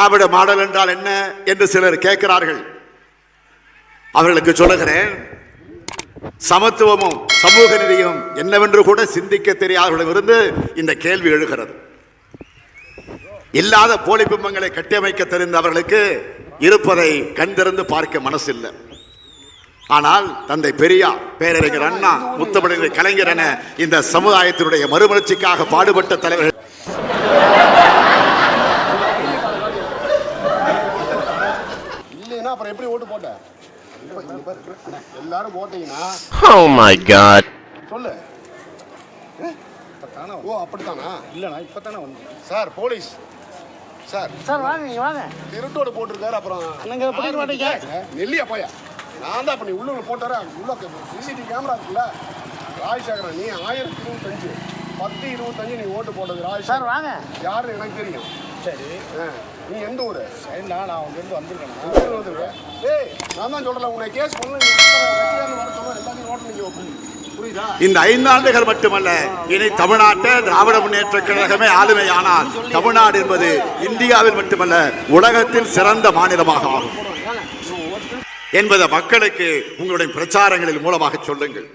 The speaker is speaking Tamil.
திராவிட மாடல் என்றால் என்ன என்று சிலர் கேட்கிறார்கள். அவர்களுக்கு சொல்லுகிறேன் சமத்துவமும் சமூக நிதியும் என்னவென்று கூட சிந்திக்க தெரியாதவர்களிடமிருந்து இந்த கேள்வி எழுகிறது. இல்லாத போலி பிம்பங்களை கட்டியமைக்க தெரிந்த அவர்களுக்கு இருப்பதை கண் திறந்து பார்க்க மனசில்லை. ஆனால் தந்தை பெரியார் பேரறிஞர் அண்ணா முத்தமிழர் கலைஞர் என இந்த சமுதாயத்தினுடைய மறுமலர்ச்சிக்காக பாடுபட்ட தலைவர்கள் இல்லைன்னா அப்புறம் எப்படி ஓட்டு போட்ட? இப்ப இங்க பாரு. எல்லாரும் போட்டீங்கன்னா Oh my god. சொல்லு. இப்பத்தானே? ஓ அப்படித்தானா? இல்லைண்ணா இப்பத்தானே வந்தேன் சார் போலீஸ். சார். சார் வாங்க இங்க வாங்க. திருட்டோடு போட்டிருக்காரு அப்புறம் அண்ணங்க, பிடிக்க மாட்டீங்க. நெல்லியா போயா? நான் தான் பண்ணி உள்ள போட்டாரு? உள்ள சிசிடிவி கேமரா இருக்குல்ல? ராஜசேகரன் நீ ஆயிரத்தி இருபத்தஞ்சு. பத்து இருபத்தஞ்சு நீ ஓட்டு போட்டது சார் ராஜசேகரன் வாங்க. யாருன்னு எனக்கு தெரியும். சரி. ஆ, நீ எந்த ஊரு? சரிண்ணா நான் அங்கேருந்து வந்திருக்கேண்ணா. எங்க இருந்து வந்திருக்க? ஏய் நான் தான் சொல்றேன் உன்னை கேஸ் கட்சியாருந்து வர சொல்ல எல்லாத்தையும் இந்த ஐந்தாண்டுகள் மட்டுமல்ல இனி தமிழ்நாட்டை திராவிட முன்னேற்ற கழகமே ஆளுமையானால் தமிழ்நாடு என்பது இந்தியாவில் மட்டுமல்ல உலகத்தில் சிறந்த மாநிலமாக ஆகும். என்பதை மக்களுக்கு உங்களுடைய பிரச்சாரங்களின் மூலமாக சொல்லுங்கள்.